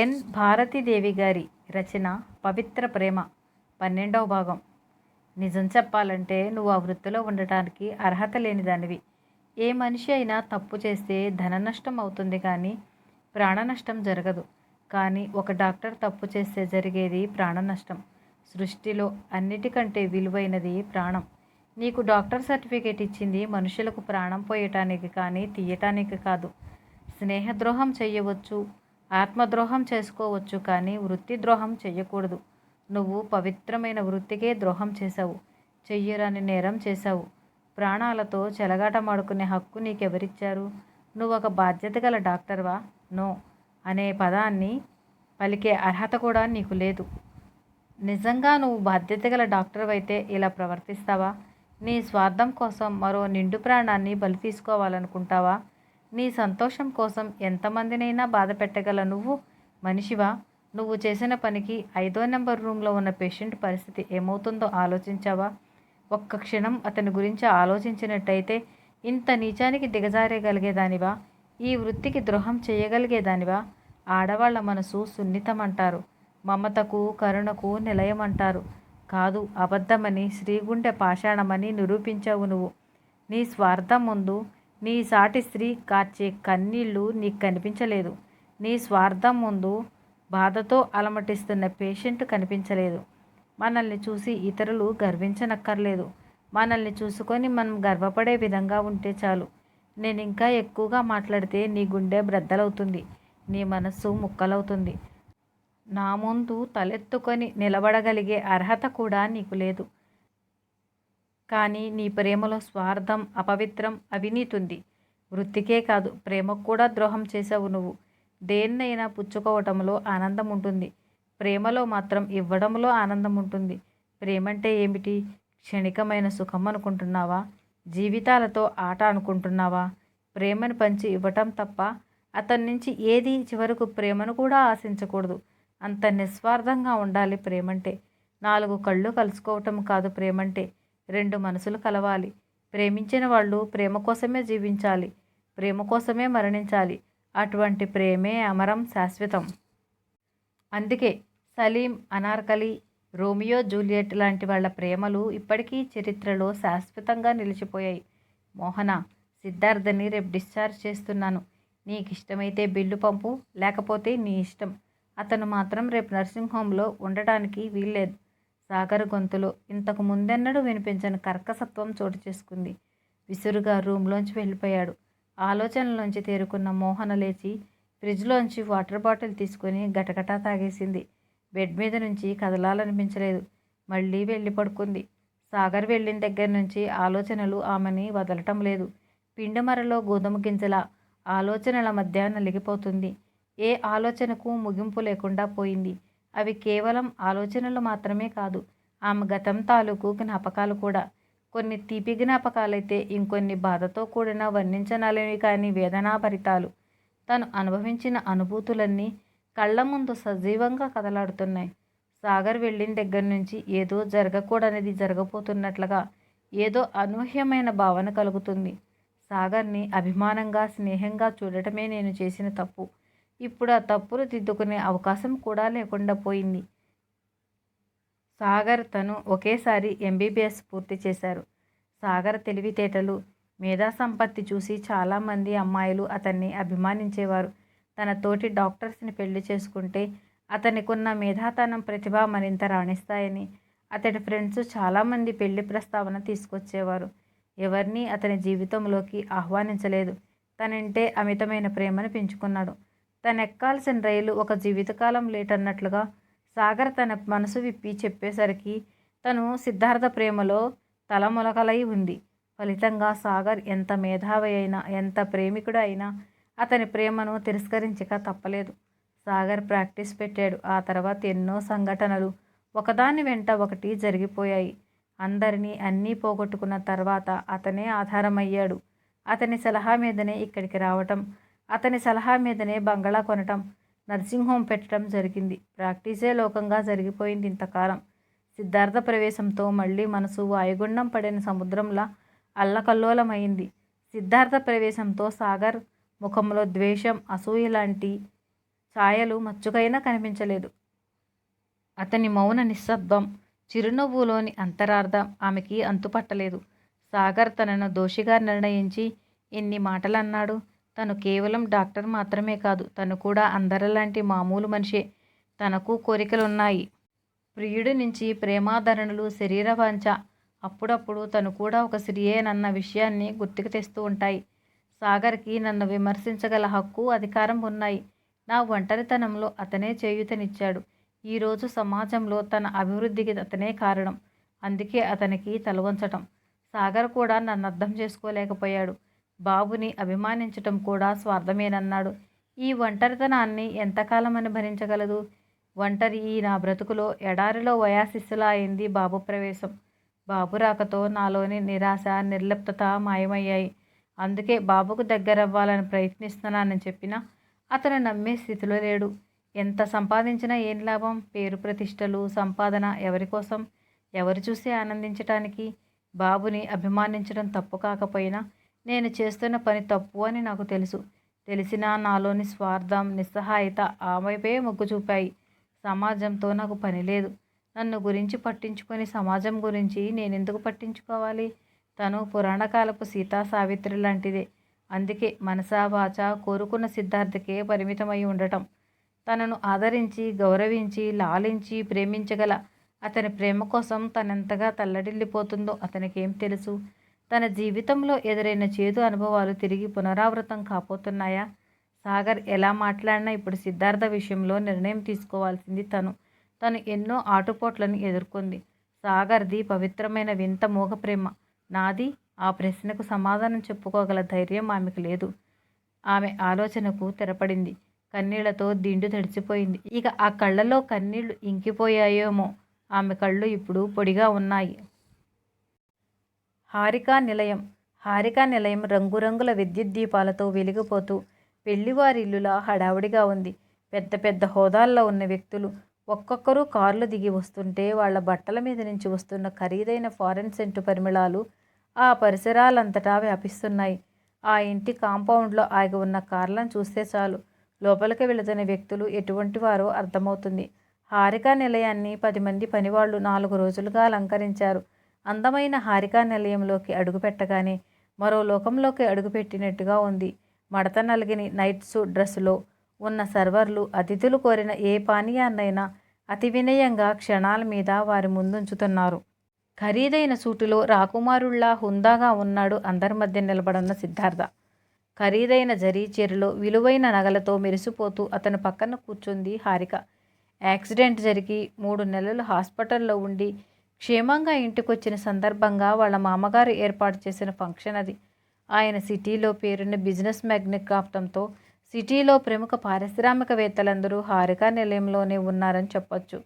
ఎన్. భారతీదేవి గారి రచన పవిత్ర ప్రేమ పన్నెండవ భాగం. నిజం చెప్పాలంటే నువ్వు ఆ వృత్తిలో ఉండటానికి అర్హత లేనిదానివి ఏ మనిషి అయినా తప్పు చేస్తే ధన నష్టం అవుతుంది కానీ ప్రాణ నష్టం జరగదు. కానీ ఒక డాక్టర్ తప్పు చేస్తే జరిగేది ప్రాణ నష్టం. సృష్టిలో అన్నిటికంటే విలువైనది ప్రాణం. నీకు డాక్టర్ సర్టిఫికేట్ ఇచ్చింది మనుషులకు ప్రాణం పోయటానికి కానీ తీయటానికి కాదు. స్నేహద్రోహం చేయవచ్చు ఆత్మద్రోహం చేసుకోవచ్చు కానీ వృత్తి ద్రోహం చెయ్యకూడదు. నువ్వు పవిత్రమైన వృత్తికే ద్రోహం చేశావు. చెయ్యరాని నేరం చేశావు. ప్రాణాలతో చెలగాటమాడుకునే హక్కు నీకెవరిచ్చారు? నువ్వు ఒక బాధ్యత గల డాక్టర్వా? నో. అనే పదాన్ని పలికే అర్హత కూడా నీకు లేదు. నిజంగా నువ్వు బాధ్యత గల డాక్టర్ అయితే ఇలా ప్రవర్తిస్తావా? నీ స్వార్థం కోసం మరో నిండు ప్రాణాన్ని బలి తీసుకోవాలనుకుంటావా? నీ సంతోషం కోసం ఎంతమందినైనా బాధ పెట్టగల నువ్వు? మనిషివా నువ్వు చేసిన పనికి ఐదో నెంబర్ రూమ్లో ఉన్న పేషెంట్ పరిస్థితి ఏమవుతుందో ఆలోచించావా? ఒక్క క్షణం అతని గురించి ఆలోచించినట్టయితే ఇంత నీచానికి దిగజారేయగలిగేదానివా? ఈ వృత్తికి ద్రోహం చేయగలిగేదానివా? ఆడవాళ్ళ మనసు సున్నితమంటారు మమతకు కరుణకు నిలయమంటారు. కాదు అబద్ధమని శ్రీగుండె పాషాణమని నిరూపించావు నువ్వు. నీ స్వార్థం ముందు నీ సాటి స్త్రీ కార్చే కన్నీళ్ళు నీకు కనిపించలేదు. నీ స్వార్థం ముందు బాధతో అలమటిస్తున్న పేషెంట్ కనిపించలేదు. మనల్ని చూసి ఇతరులు గర్వించనక్కర్లేదు. మనల్ని చూసుకొని మనం గర్వపడే విధంగా ఉంటే చాలు. నేను ఇంకా ఎక్కువగా మాట్లాడితే నీ గుండె బ్రద్దలవుతుంది. నీ మనస్సు ముక్కలవుతుంది. నా ముందు తలెత్తుకొని నిలబడగలిగే అర్హత కూడా నీకు లేదు. కానీ నీ ప్రేమలో స్వార్థం అపవిత్రం అవినీతి ఉంది వృత్తికే కాదు ప్రేమకు కూడా ద్రోహం చేసావు నువ్వు. దేన్నైనా పుచ్చుకోవటంలో ఆనందం ఉంటుంది. ప్రేమలో మాత్రం ఇవ్వడంలో ఆనందం ఉంటుంది. ప్రేమంటే ఏమిటి? క్షణికమైన సుఖం అనుకుంటున్నావా? జీవితాలతో ఆట అనుకుంటున్నావా? ప్రేమను పంచి ఇవ్వటం తప్ప అతని నుంచి ఏది చివరకు ప్రేమను కూడా ఆశించకూడదు. అంత నిస్వార్థంగా ఉండాలి ప్రేమంటే. నాలుగు కళ్ళు కలుసుకోవటం కాదు ప్రేమంటే. రెండు మనసులు కలవాలి. ప్రేమించిన వాళ్ళు ప్రేమ కోసమే జీవించాలి. ప్రేమ కోసమే మరణించాలి. అటువంటి ప్రేమే అమరం శాశ్వతం. అందుకే సలీం అనార్కలి రోమియో జూలియట్ లాంటి వాళ్ళ ప్రేమలు ఇప్పటికీ చరిత్రలో శాశ్వతంగా నిలిచిపోయాయి. మోహన సిద్ధార్థని రేపు డిశ్చార్జ్ చేస్తున్నాను. నీకు ఇష్టమైతే బిల్లు పంపు లేకపోతే నీ ఇష్టం. అతను మాత్రం రేపు నర్సింగ్ హోమ్లో ఉండటానికి వీల్లేదు. సాగర్ గొంతులో ఇంతకు ముందెన్నడూ వినిపించని కర్కసత్వం చోటు చేసుకుంది. విసురుగా రూమ్లోంచి వెళ్ళిపోయాడు. ఆలోచనలోంచి తేరుకున్న మోహన లేచి ఫ్రిడ్జ్లోంచి వాటర్ బాటిల్ తీసుకొని గటగటా తాగేసింది. బెడ్ మీద నుంచి కదలాలనిపించలేదు. మళ్ళీ వెళ్ళి పడుకుంది. సాగర్ వెళ్ళిన దగ్గర నుంచి ఆలోచనలు ఆమెని వదలటం లేదు. పిండిమరలో గోధుమ గింజల ఆలోచనల మధ్య నలిగిపోతుంది. ఏ ఆలోచనకు ముగింపు లేకుండా పోయింది. అవి కేవలం ఆలోచనలు మాత్రమే కాదు ఆమె గతం తాలూకు జ్ఞాపకాలు కూడా. కొన్ని తీపి జ్ఞాపకాలైతే ఇంకొన్ని బాధతో కూడిన వర్ణించనలేవి కానీ వేదనాభరితాలు. తను అనుభవించిన అనుభూతులన్నీ కళ్ళ ముందు సజీవంగా కదలాడుతున్నాయి. సాగర్ వెళ్ళిన దగ్గర నుంచి ఏదో జరగకూడనిది జరగబోతున్నట్లుగా ఏదో అనూహ్యమైన భావన కలుగుతుంది. సాగర్ని అభిమానంగా స్నేహంగా చూడటమే నేను చేసిన తప్పు. ఇప్పుడు ఆ తప్పులు దిద్దుకునే అవకాశం కూడా లేకుండా పోయింది. సాగర్ తను ఒకేసారి ఎంబీబీఎస్ పూర్తి చేశారు. సాగర్ తెలివితేటలు మేధా సంపత్తి చూసి చాలామంది అమ్మాయిలు అతన్ని అభిమానించేవారు. తన తోటి డాక్టర్స్ని పెళ్ళి చేసుకుంటే అతనికున్న మేధాతనం ప్రతిభ మరింత రాణిస్తాయని అతడి ఫ్రెండ్స్ చాలామంది పెళ్ళి ప్రస్తావన తీసుకొచ్చేవారు. ఎవరిని అతని జీవితంలోకి ఆహ్వానించలేదు. తనంటే అమితమైన ప్రేమను పెంచుకున్నాడు. తను ఎక్కాల్సిన రైలు ఒక జీవితకాలం లేట్ అన్నట్లుగా సాగర్ తన మనసు విప్పి చెప్పేసరికి తను సిద్ధార్థ ప్రేమలో తలములకలై ఉంది. ఫలితంగా సాగర్ ఎంత మేధావి అయినా ఎంత ప్రేమికుడు అయినా అతని ప్రేమను తిరస్కరించక తప్పలేదు. సాగర్ ప్రాక్టీస్ పెట్టాడు. ఆ తర్వాత ఎన్నో సంఘటనలు. ఒకదాని వెంట ఒకటి జరిగిపోయాయి. అందరినీ అన్నీ పోగొట్టుకున్న తర్వాత అతనే ఆధారమయ్యాడు. అతని సలహా మీదనే ఇక్కడికి రావటం. అతని సలహా మీదనే బంగళా కొనటం నర్సింగ్ హోమ్ పెట్టడం జరిగింది. ప్రాక్టీసే లోకంగా జరిగిపోయింది ఇంతకాలం. సిద్ధార్థ ప్రవేశంతో మళ్ళీ మనసు వాయుగుండం పడిన సముద్రంలా అల్లకల్లోలమైంది. సిద్ధార్థ ప్రవేశంతో సాగర్ ముఖంలో ద్వేషం అసూయ లాంటి ఛాయలు మచ్చుకైనా కనిపించలేదు. అతని మౌన నిశ్శబ్దం చిరునవ్వులోని అంతరార్థం ఆమెకి అంతుపట్టలేదు. సాగర్ తనను దోషిగా నిర్ణయించి ఎన్ని మాటలన్నాడు? తను కేవలం డాక్టర్ మాత్రమే కాదు తను కూడా అందరిలాంటి మామూలు మనిషే. తనకు కోరికలున్నాయి. ప్రియుడి నుంచి ప్రేమాదరణలు శరీర వాంఛ. అప్పుడప్పుడు తను కూడా ఒక స్త్రీయేనన్న విషయాన్ని గుర్తుకు తెస్తూ ఉంటాయి. సాగర్కి నన్ను విమర్శించగల హక్కు అధికారం ఉన్నాయి. నా ఒంటరితనంలో అతనే చేయూతనిచ్చాడు. ఈరోజు సమాజంలో తన అభివృద్ధికి అతనే కారణం. అందుకే అతనికి తలవంచటం సాగర్ కూడా నన్ను అర్థం చేసుకోలేకపోయాడు. బాబుని అభిమానించటం కూడా స్వార్థమేనన్నాడు. ఈ ఒంటరితనాన్ని ఎంతకాలమని భరించగలదు? ఒంటరి ఈ నా బ్రతుకులో ఎడారిలో వయాశిస్సులా అయింది బాబు ప్రవేశం. బాబు రాకతో నాలోని నిరాశ నిర్లిప్తత మాయమయ్యాయి. అందుకే బాబుకు దగ్గరవ్వాలని ప్రయత్నిస్తున్నానని చెప్పినా అతను నమ్మే స్థితిలో లేడు. ఎంత సంపాదించినా ఏం లాభం? పేరు ప్రతిష్టలు సంపాదన ఎవరి కోసం? ఎవరు చూసి ఆనందించటానికి? బాబుని అభిమానించడం తప్పు కాకపోయినా నేను చేస్తున్న పని తప్పు అని నాకు తెలుసు. తెలిసినా నాలోని స్వార్థం నిస్సహాయత ఆ వైపే మొగ్గు చూపాయి. సమాజంతో నాకు పని లేదు. నన్ను గురించి పట్టించుకొని సమాజం గురించి నేనెందుకు పట్టించుకోవాలి? తను పురాణకాలపు సీతా సావిత్రి లాంటిదే. అందుకే మనసా వాచ కోరుకున్న సిద్ధార్థకే పరిమితమై ఉండటం. తనను ఆదరించి గౌరవించి లాలించి ప్రేమించగల అతని ప్రేమ కోసం తనెంతగా తల్లడిల్లిపోతుందో అతనికేం తెలుసు? తన జీవితంలో ఎదురైన చేదు అనుభవాలు తిరిగి పునరావృతం కాపోతున్నాయా సాగర్ ఎలా మాట్లాడినా ఇప్పుడు సిద్ధార్థ విషయంలో నిర్ణయం తీసుకోవాల్సింది తను. తను ఎన్నో ఆటుపోట్లను ఎదుర్కొంది. సాగర్ది పవిత్రమైన వింత మోగ ప్రేమ. నాది ఆ ప్రశ్నకు సమాధానం చెప్పుకోగల ధైర్యం ఆమెకు లేదు. ఆమె ఆలోచనకు తెరపడింది. కన్నీళ్ళతో దిండు తడిచిపోయింది. ఇక ఆ కళ్ళలో కన్నీళ్ళు ఇంకిపోయాయేమో. ఆమె కళ్ళు ఇప్పుడు పొడిగా ఉన్నాయి. హారికా నిలయం. హారికా నిలయం రంగురంగుల విద్యుత్ దీపాలతో వెలిగిపోతూ పెళ్ళివారిల్లులా హడావుడిగా ఉంది. పెద్ద పెద్ద హోదాల్లో ఉన్న వ్యక్తులు ఒక్కొక్కరు కార్లు దిగి వస్తుంటే వాళ్ళ బట్టల మీద నుంచి వస్తున్న ఖరీదైన ఫారెన్ సెంటు పరిమళాలు ఆ పరిసరాలంతటా వ్యాపిస్తున్నాయి. ఆ ఇంటి కాంపౌండ్లో ఆగి ఉన్న కార్లను చూస్తే చాలు. లోపలికి వెళుతున్న వ్యక్తులు ఎటువంటి వారో అర్థమవుతుంది. హారికా నిలయాన్ని పది మంది పనివాళ్ళు నాలుగు రోజులుగా అలంకరించారు. అందమైన హారికా నిలయంలోకి అడుగుపెట్టగానే మరో లోకంలోకి అడుగుపెట్టినట్టుగా ఉంది. మడత నలిగిని నైట్స్ డ్రెస్సులో ఉన్న సర్వర్లు అతిథులు కోరిన ఏ పానీయాన్నైనా అతి వినయంగా క్షణాల మీద వారి ముందుంచుతున్నారు. ఖరీదైన సూటులో రాకుమారుళ్ళా హుందాగా ఉన్నాడు అందరి మధ్య నిలబడున్న సిద్ధార్థ. ఖరీదైన జరీ చీరలో విలువైన నగలతో మెరిసిపోతూ అతని పక్కన కూర్చుంది హారిక. యాక్సిడెంట్ జరిగి మూడు నెలలు హాస్పిటల్లో ఉండి క్షేమంగా ఇంటికొచ్చిన సందర్భంగా వాళ్ళ మామగారు ఏర్పాటు చేసిన ఫంక్షన్ అది. ఆయన సిటీలో పేరున్న బిజినెస్ మ్యాగ్నెట్ కావటంతో సిటీలో ప్రముఖ పారిశ్రామికవేత్తలందరూ హారికా నిలయంలోనే ఉన్నారని చెప్పొచ్చు.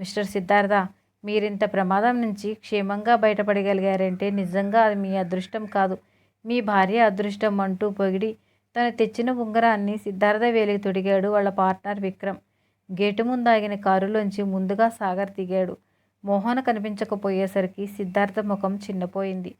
మిస్టర్ సిద్ధార్థ మీరింత ప్రమాదం నుంచి క్షేమంగా బయటపడగలిగారంటే నిజంగా అది మీ అదృష్టం కాదు. మీ భార్య అదృష్టం అంటూ పొగిడి తను తెచ్చిన ఉంగరాన్ని సిద్ధార్థ వేలికి తొడిగాడు వాళ్ళ పార్ట్నర్ విక్రమ్. గేటు ముందాగిన కారులోంచి ముందుగా సాగర్ దిగాడు. మోహన కనిపించకపోయేసరికి సిద్ధార్థ ముఖం చిన్నపోయింది.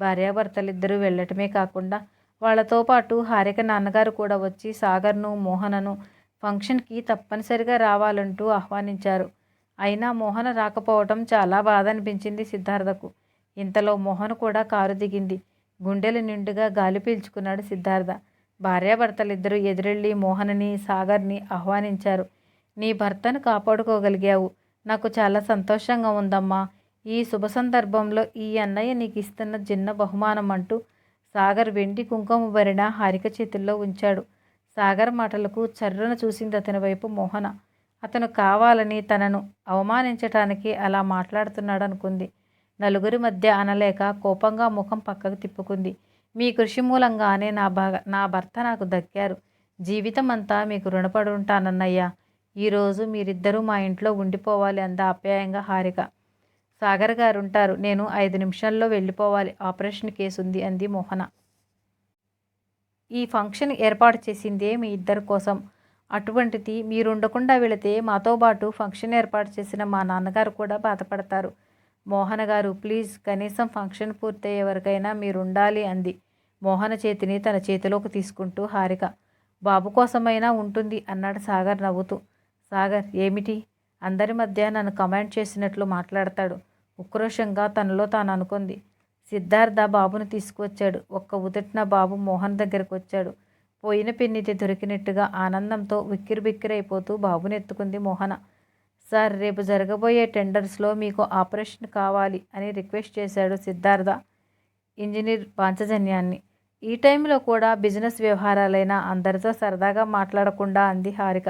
భార్యాభర్తలిద్దరూ వెళ్ళటమే కాకుండా వాళ్ళతో పాటు హారిక నాన్నగారు కూడా వచ్చి సాగర్ను మోహనను ఫంక్షన్కి తప్పనిసరిగా రావాలంటూ ఆహ్వానించారు. అయినా మోహన రాకపోవటం చాలా బాధ అనిపించింది సిద్ధార్థకు. ఇంతలో మోహన్ కూడా కారు దిగింది. గుండెల నిండుగా గాలి పీల్చుకున్నాడు సిద్ధార్థ. భార్యాభర్తలిద్దరూ ఎదురెళ్ళి మోహనని సాగర్ని ఆహ్వానించారు. నీ భర్తను కాపాడుకోగలిగావు. నాకు చాలా సంతోషంగా ఉందమ్మా. ఈ శుభ సందర్భంలో ఈ అన్నయ్య నీకు ఇస్తున్న చిన్న బహుమానం అంటూ సాగర్ వెండి కుంకుమ భరిన హారిక చేతుల్లో ఉంచాడు. సాగర్ మాటలకు చర్రన చూసింది అతని వైపు మోహన. అతను కావాలని తనను అవమానించటానికి అలా మాట్లాడుతున్నాడు అనుకుంది నలుగురి మధ్య అనలేక కోపంగా ముఖం పక్కకు తిప్పుకుంది. మీ కృషి మూలంగానే నా భా నా భర్త నాకు దక్కారు. జీవితం అంతా మీకు రుణపడి ఉంటానన్నయ్యా. ఈరోజు మీరిద్దరూ మా ఇంట్లో ఉండిపోవాలి అంద ఆప్యాయంగా హారిక. సాగర్ గారు ఉంటారు నేను ఐదు నిమిషాల్లో వెళ్ళిపోవాలి ఆపరేషన్ కేసు ఉంది అంది మోహన. ఈ ఫంక్షన్ ఏర్పాటు చేసిందే మీ ఇద్దరి కోసం. అటువంటిది మీరుండకుండా వెళితే మాతో పాటు ఫంక్షన్ ఏర్పాటు చేసిన మా నాన్నగారు కూడా బాధపడతారు. మోహన గారు ప్లీజ్ కనీసం ఫంక్షన్ పూర్తయ్యే వరకైనా మీరుండాలి అంది. మోహన చేతిని తన చేతిలోకి తీసుకుంటూ హారిక. బాబు కోసమైనా ఉంటుంది అన్నాడు సాగర్ నవ్వుతూ. సాగర్ ఏమిటి? అందరి మధ్య నన్ను కమాండ్ చేసినట్లు మాట్లాడతాడు. ఉక్రోషంగా తనలో తాను అనుకుంది. సిద్ధార్థ బాబును తీసుకువచ్చాడు. ఒక్క ఉదటిన బాబు మోహన్ దగ్గరకు వచ్చాడు. పోయిన పిన్నిటి దొరికినట్టుగా ఆనందంతో విక్కిరిబిక్కిరైపోతూ బాబుని ఎత్తుకుంది మోహన. సార్ రేపు జరగబోయే టెండర్స్లో మీకు ఆపరేషన్ కావాలి అని రిక్వెస్ట్ చేశాడు సిద్ధార్థ ఇంజనీర్ పాంచజన్యాన్ని. ఈ టైంలో కూడా బిజినెస్ వ్యవహారాలైనా అందరితో సరదాగా మాట్లాడకుండా అంది హారిక.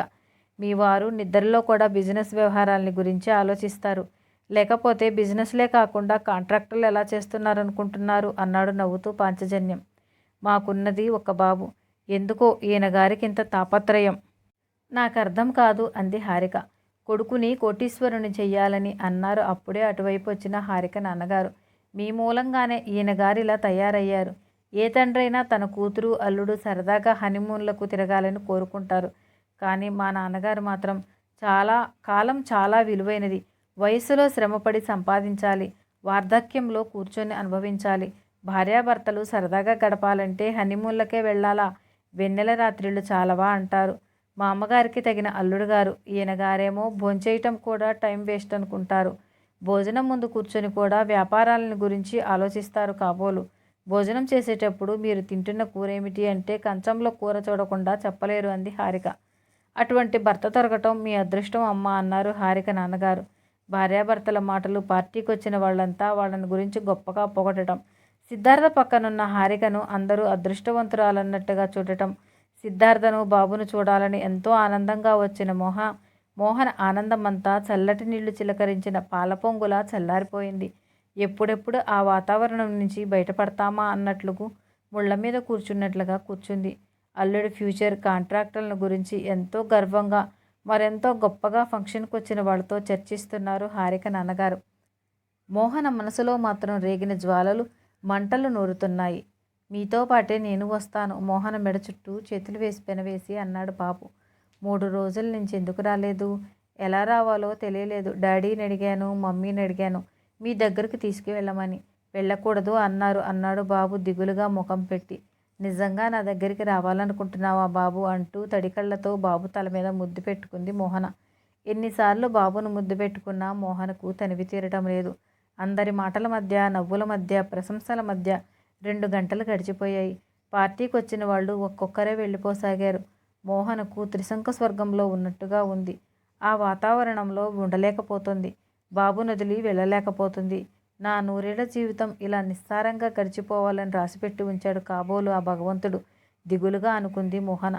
మీ వారు నిద్రలో కూడా బిజినెస్ వ్యవహారాలని గురించి ఆలోచిస్తారు. లేకపోతే బిజినెస్లే కాకుండా కాంట్రాక్టర్లు ఎలా చేస్తున్నారనుకుంటున్నారు అన్నాడు నవ్వుతూ పాంచజన్యం. మాకున్నది ఒక బాబు. ఎందుకో ఈయన గారికి ఇంత తాపత్రయం. నాకు అర్థం కాదు అంది హారిక. కొడుకుని కోటీశ్వరుని చెయ్యాలని అన్నారు అప్పుడే అటువైపు వచ్చిన హారిక నాన్నగారు. మీ మూలంగానే ఈయన గారు ఇలా తయారయ్యారు. ఏ తండ్రైనా తన కూతురు అల్లుడు సరదాగా హనీమూన్లకు తిరగాలని కోరుకుంటారు. కానీ మా నాన్నగారు మాత్రం చాలా కాలం చాలా విలువైనది. వయసులో శ్రమపడి సంపాదించాలి. వార్ధక్యంలో కూర్చొని అనుభవించాలి. భార్యాభర్తలు సరదాగా గడపాలంటే హనీమూన్లకే వెళ్ళాలా? వెన్నెల రాత్రిళ్ళు చాలవా అంటారు. మా అమ్మగారికి తగిన అల్లుడు గారు. ఈయన గారేమో భోంచేయటం కూడా టైం వేస్ట్ అనుకుంటారు. భోజనం ముందు కూర్చొని కూడా వ్యాపారాలను గురించి ఆలోచిస్తారు కాబోలు. భోజనం చేసేటప్పుడు మీరు తింటున్న కూర ఏమిటి అంటే కంచంలో కూర చూడకుండా చెప్పలేరు అంది హారిక. అటువంటి భర్త దొరకటం మీ అదృష్టం అమ్మ అన్నారు హారిక నాన్నగారు. భార్యాభర్తల మాటలు పార్టీకి వచ్చిన వాళ్ళంతా వాళ్ళని గురించి గొప్పగా పొగడటం. సిద్ధార్థ పక్కనున్న హారికను అందరూ అదృష్టవంతురాలన్నట్టుగా చూడటం. సిద్ధార్థను బాబును చూడాలని ఎంతో ఆనందంగా వచ్చిన మోహ మోహన్ ఆనందమంతా చల్లటి నీళ్ళు చిలకరించిన పాలపొంగులా చల్లారిపోయింది. ఎప్పుడెప్పుడు ఆ వాతావరణం నుంచి బయటపడతామా అన్నట్లుగు ముళ్ళ మీద కూర్చున్నట్లుగా కూర్చుంది. అల్లుడి ఫ్యూచర్ కాంట్రాక్టర్ల గురించి ఎంతో గర్వంగా మరెంతో గొప్పగా ఫంక్షన్కి వచ్చిన వాళ్ళతో చర్చిస్తున్నారు హారిక నాన్నగారు. మోహన మనసులో మాత్రం రేగిన జ్వాలలు మంటలు నూరుతున్నాయి. మీతో పాటే నేను వస్తాను. మోహన మెడ చుట్టూ చేతులు వేసి పెనవేసి అన్నాడు బాబు. మూడు రోజుల నుంచి ఎందుకు రాలేదు? ఎలా రావాలో తెలియలేదు. డాడీని అడిగాను మమ్మీని అడిగాను. మీ దగ్గరికి తీసుకువెళ్ళమని. వెళ్ళకూడదు అన్నారు. అన్నాడు బాబు దిగులుగా ముఖం పెట్టి. నిజంగా నా దగ్గరికి రావాలనుకుంటున్నావా బాబు? అంటూ తడికళ్ళతో బాబు తల మీద ముద్దు పెట్టుకుంది మోహన. ఎన్నిసార్లు బాబును ముద్దు పెట్టుకున్నా మోహనకు తనివి తీరటం లేదు. అందరి మాటల మధ్య నవ్వుల మధ్య ప్రశంసల మధ్య రెండు గంటలు గడిచిపోయాయి. పార్టీకి వచ్చిన వాళ్ళు ఒక్కొక్కరే వెళ్ళిపోసాగారు. మోహనకు త్రిశంక స్వర్గంలో ఉన్నట్టుగా ఉంది. ఆ వాతావరణంలో ఉండలేకపోతుంది. బాబు నదిలి వెళ్ళలేకపోతుంది. నా నూరేళ్ళ జీవితం ఇలా నిస్సారంగా గడిచిపోవాలని రాసిపెట్టి ఉంచాడు కాబోలు ఆ భగవంతుడు. దిగులుగా అనుకుంది మోహన.